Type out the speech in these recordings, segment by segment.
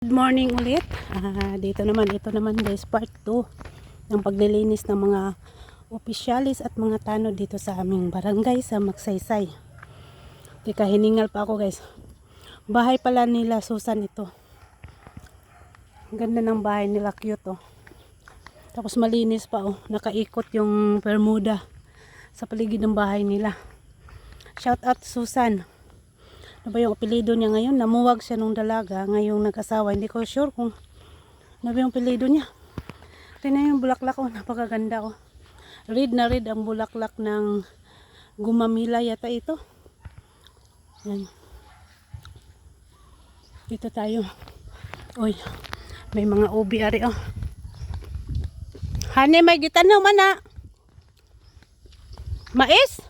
Good morning ulit. Ah, dito naman, ito naman guys, part 2 ng paglilinis ng mga opisyalis at mga tanod dito sa aming barangay sa Magsaysay. Teka, hiningal pa ako guys. Bahay pala nila Susan ito. Ang ganda ng bahay nila, cute oh. Tapos malinis pa oh, nakaikot yung Bermuda sa paligid ng bahay nila. Shout out Susan. Ano ba yung apelido niya ngayon? Namuwag siya nung dalaga. Ngayong nag-asawa. Hindi ko sure kung ano ba yung apelido niya. Tingnan yung bulaklak. Oh, napakaganda. Oh. Red na red ang bulaklak ng gumamila yata ito. Yan. Dito tayo. Uy, may mga ubi ari oh. Hani, may gitanaw man na. Mais?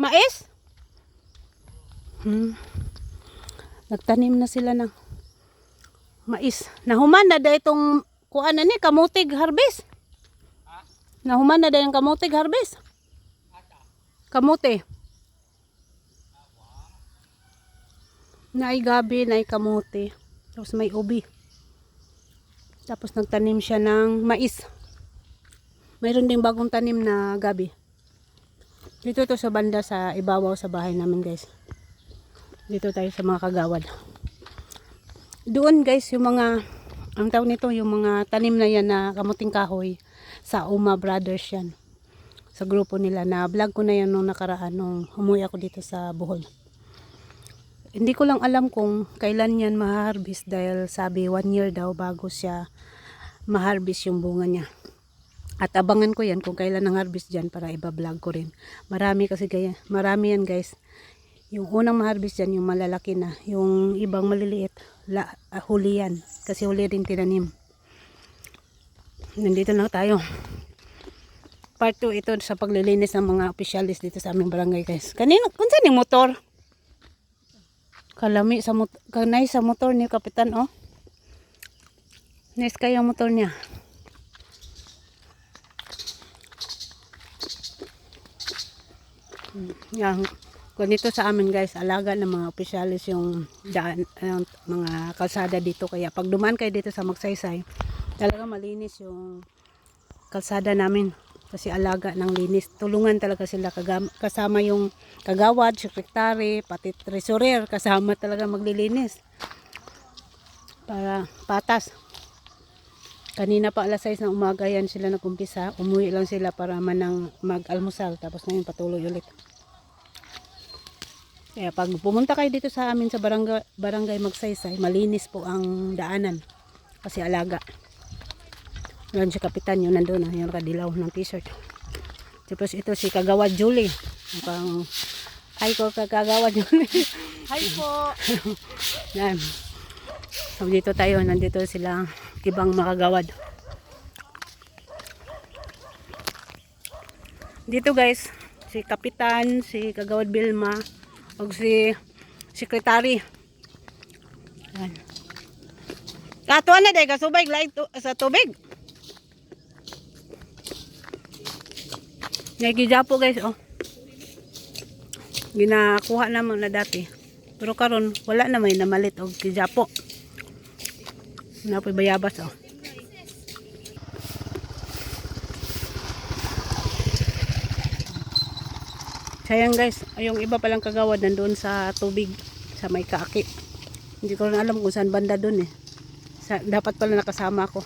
Mais? Hmm. Nagtanim na sila ng mais. Nahuman na da itong kuan na ni kamutig harvest. Nahuman na da yung kamutig harvest. Kamuti. Naay gabi, naay kamuti. Tapos may ubi. Tapos nagtanim siya ng mais. Mayroon ding bagong tanim na gabi. Dito to sa banda sa ibabaw sa bahay namin guys. Dito tayo sa mga kagawad. Doon guys, yung mga, ang tawag nito, yung mga tanim na yan na kamuting kahoy sa Uma Brothers yan. Sa grupo nila na vlog ko na yan nung nakaraan nung umuwi ako dito sa Bohol. Hindi ko lang alam kung kailan yan ma-harvest dahil sabi one year daw bago siya ma-harvest yung bunga niya. At abangan ko yan kung kailan ang harvest dyan para iba-vlog ko rin. Marami kasi gaya, marami yan guys. Yung unang ma-harvest dyan, yung malalaki na. Yung ibang maliliit, la, ah, huli yan. Kasi huli rin tinanim. Nandito na tayo. Part 2 ito sa paglilinis ng mga opisyalis dito sa aming barangay guys. Kanino, kung saan yung motor? Kalami sa motor, kanay sa motor ni Kapitan oh. Nice kayo motor niya. Yan. Kung dito sa amin guys, alaga ng mga opisyalis yung daan, ang mga kalsada dito. Kaya pag dumaan kayo dito sa Magsaysay, talaga malinis yung kalsada namin. Kasi alaga ng linis. Tulungan talaga sila kasama yung kagawad, sekretary, pati treasurer. Kasama talaga maglilinis. Para patas. Kanina pa alas 6 ng umaga yan sila nagkumpisa. Umuwi lang sila para manang mag-almusal. Tapos ngayon patuloy ulit. Kaya pag pumunta kayo dito sa amin sa barangay, barangay Magsaysay, malinis po ang daanan. Kasi alaga. Yan si Kapitan yun nandun. ah, Yung kadilaw ng t-shirt. Tapos ito si Kagawad Julie. Pang, ay ko Kagawad Julie. Hi po. Yan. So dito tayo. Nandito sila ibang makagawad. Dito guys, si Kapitan, si Kagawad Bilma, o si Sekretary. Yan. Katuan na dahil kasubay tu- sa tubig. Nagijapo guys, oh. Ginakuha naman na dati. Pero karon wala na may namalit og kijapo. Napoy bayabas oh. Sayang guys, yung iba palang kagawad nandoon sa tubig sa may kaaki. Hindi ko rin alam kung saan banda doon eh. Sa, dapat pala nakasama ko.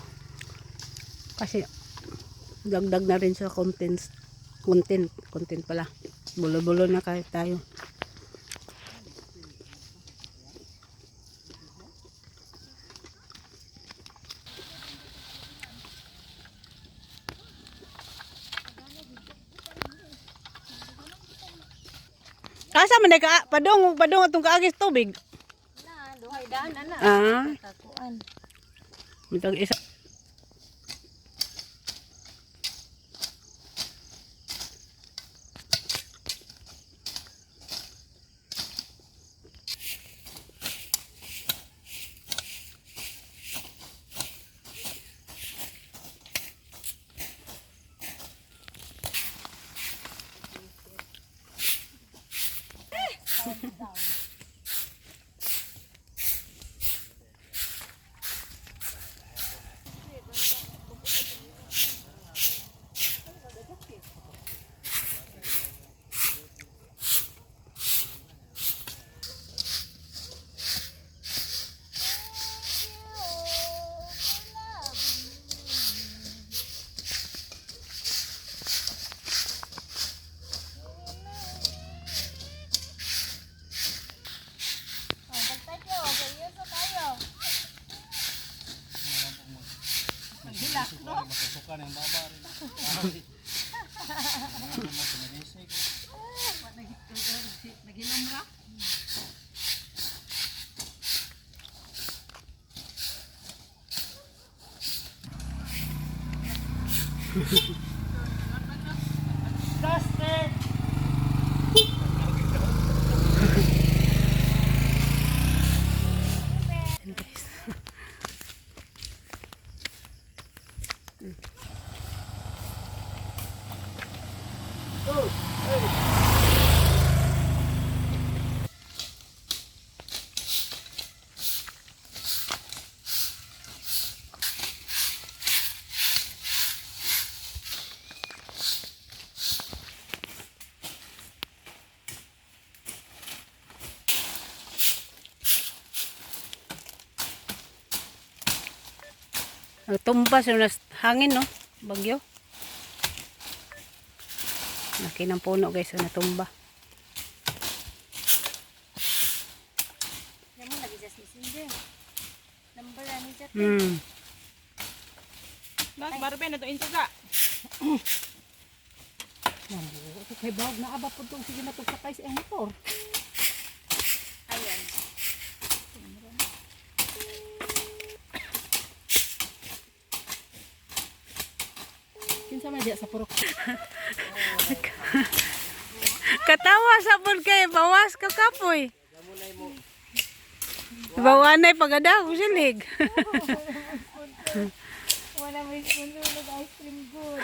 Kasi dagdag na rin sa contents. Content, content pala. Bulo-bulo na kahit tayo. Asa man ka padong padong atong kaagis tubig. Na, duhay daan ana. Ah, mitag isa. Yan, Tumbas yung nas hangin, no? Bagyo. Laki ng puno, guys, na natumba. Hmm. Nak, barbe na to intuga. Kay bawag na aba po itong sige na pagsakay sa motor. Ayan. Kinsa man diya sa purok. Katawa sa kay bawas ka kapoy. Bawanay pagada ko silig. Wala may sponsor ng ice cream good.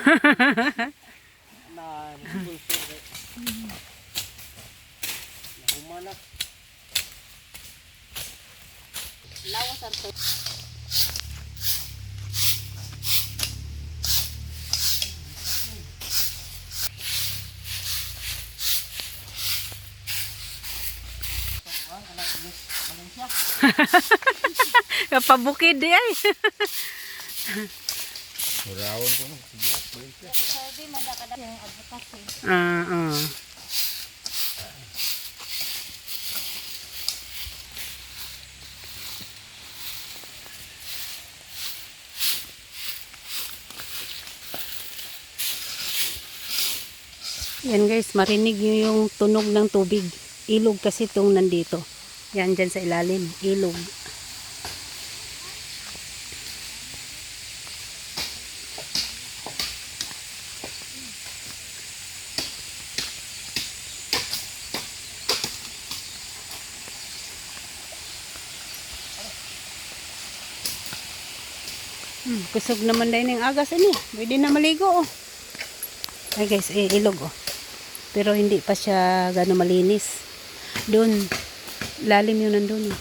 Na. Lawas ang Kapabukid di ay. Murawon ko no. Sige, Sabi, madakada yung advocacy. Ah, ah. Yan guys, marinig nyo yung tunog ng tubig. Ilog kasi itong nandito. Yan dyan sa ilalim. Ilog. Hmm, kusog naman dahil ng agas ini. Pwede na maligo oh. Ay guys, eh, ilog oh. Pero hindi pa siya gano'ng malinis. Doon, lalim yun nandun oh.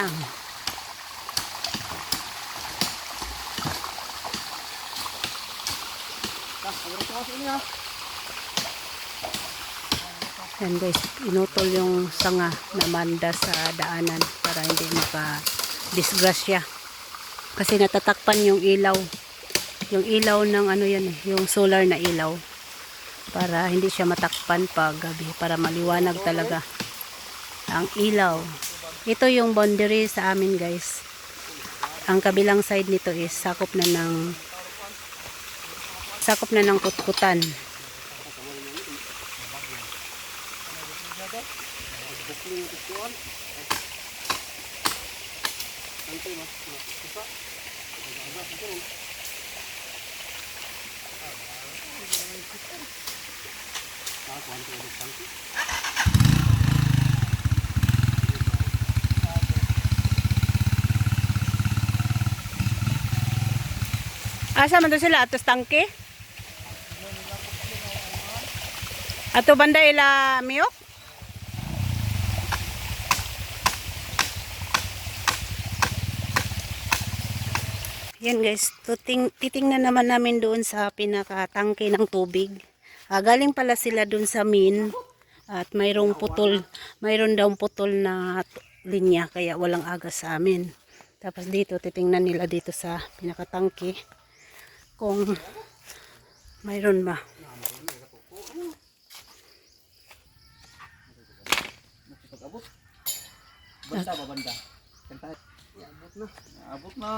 Yan. Pang. Yan guys, inutol yung sanga na manda sa daanan para hindi maka disgrasya. Kasi natatakpan yung ilaw. Yung ilaw ng ano yan yung solar na ilaw. Para hindi siya matakpan pag gabi, para maliwanag talaga ang ilaw. Ito yung boundary sa amin guys. Ang kabilang side nito is sakop na ng sakop na ng kutkutan. Asa man sila atos tangke? Ato banda ila miyok? Yan guys, tuting, titingnan naman namin doon sa pinakatangke ng tubig. Ah, galing pala sila doon sa min at mayroong putol, mayroon daw putol na linya kaya walang agas sa amin. Tapos dito, titingnan nila dito sa pinakatangke kung mayroon ba. Banda ba banda? Kanta. Abot na. Abot na.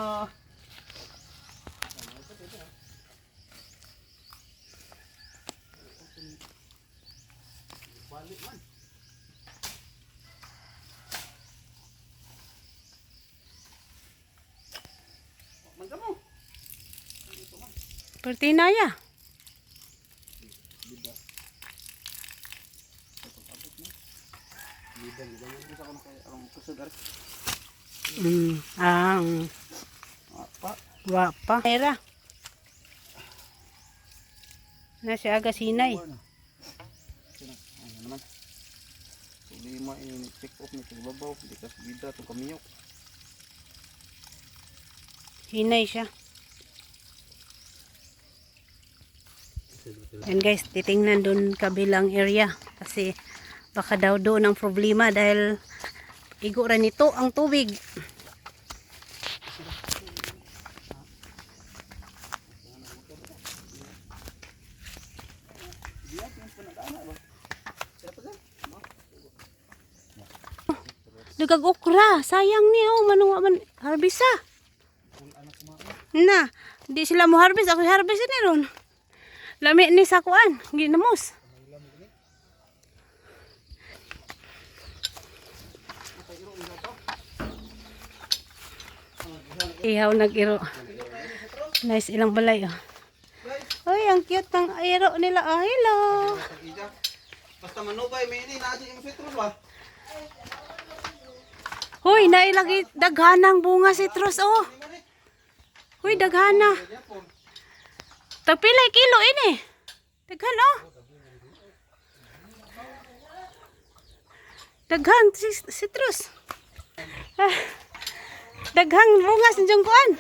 Balik man. Pertinaya. Lidan, lidan yung bisa ko na kaya ang kusog ar. Mm, ah, mm. Apa? Wapa. Era. Na si Aga Sinay. Ano? Naman? Problema ini check off ni babaw, di kas bida to kamiyo. Sinay siya. And guys, titingnan doon kabilang area. Kasi baka daw doon ang problema dahil igo rin ito ang tubig. Dugag okra, sayang ni oh, manunga man harbisa. Na, di sila mo harvest, ako harvest ni ron. Lami ni sakuan, ginamos. Ihaw nag-iro. Nice ilang balay oh. Uy, ang cute ng iro nila. Oh, hello. Basta manubay may ini na yung citrus ba? Hoy, nailagi daghanang bunga citrus oh. Hoy, daghana. Tagpilay kilo ini. Daghan oh. Daghan citrus. Ah, daghang bunga sa diyang kuan.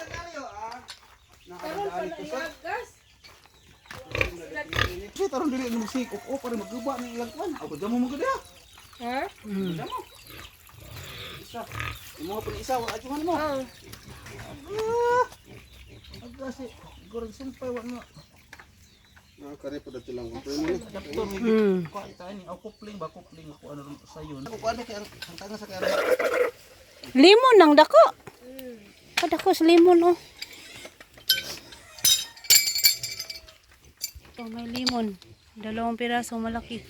Kasi tarong dili mo sik op op para magguba ni ilang kwan. Ako damo mo gud Ha? Mm. Damo. Isa. Imo pa isa wa ajuhan mo. Oh. Aga si goreng sumpay wa mo. Ah, kare pa dati lang ko mo. Adaptor mi Mm. ko ita ni ako kupling ba kupling ako ano ron sa yun. Ako ano kay ang ang tanga sa kaya. Limon nang dako. Kadako sa limon oh. Oh, may limon. Dalawang piraso malaki.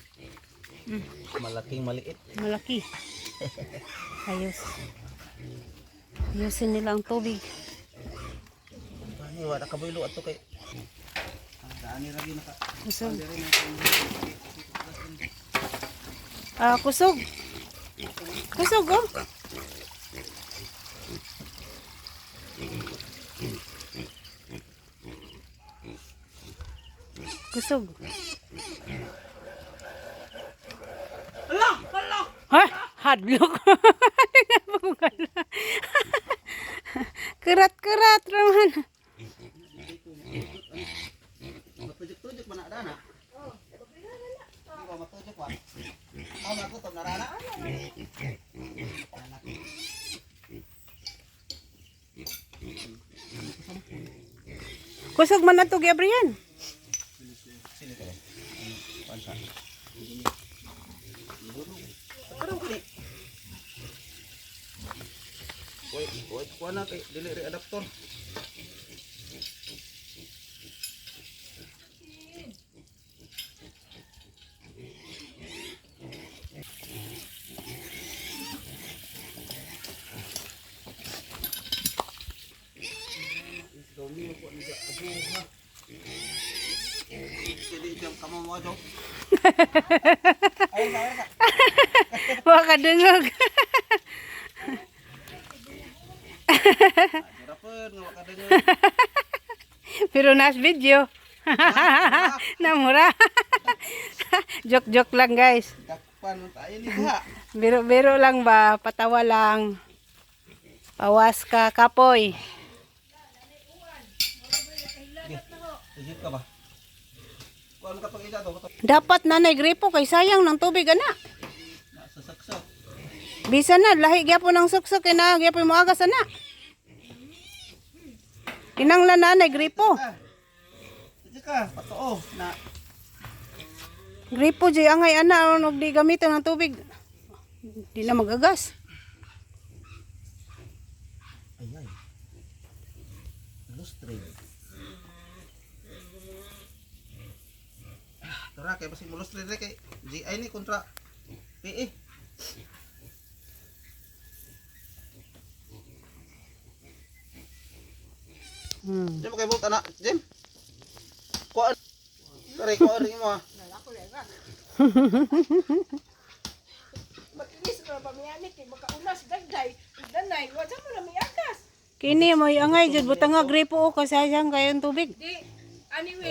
Malaking maliit. Malaki. Ayos. Ayusin nila ang tubig. Ani wa ka boylo ato kay. Dani ra gyud naka. Kusog. Ah, kusog. Kusog oh. Kusog. Hala, hala. Ha? Hadlok. Kerat-kerat Kusog man na to, Gabriel. Wait, wait, kuha na kay dili re ka dengan Pero nas video. Namura. Joke-joke lang guys. Biro-biro lang ba? Patawa lang. Pawas ka, kapoy. Tujud ka ba? Kuan ka pag ida to, Dapat nanay gripo kay sayang ng tubig ana. sa sakso. Bisa na, lahi gyapon ng suksok kay na gyapon mo aga sana. Kinanglan nanay gripo. Ah. Sige ka, patuo na Gripo jay angay ana og di gamiton ng tubig. Di na magagas. ay ay. Lustre. Ah, Tara kay basig mo lustre re kay GI ni kontra PE. Hmm. Di mo kay buta na, Jim. Kuan. Tara, kuan rin mo ah. Mag-inis ka ba miyani kay makaunas dagday. Danay, wa mo na miyakas. Kini mo angay jud butang nga gripo o kasayang kayong tubig. Di, ani Will,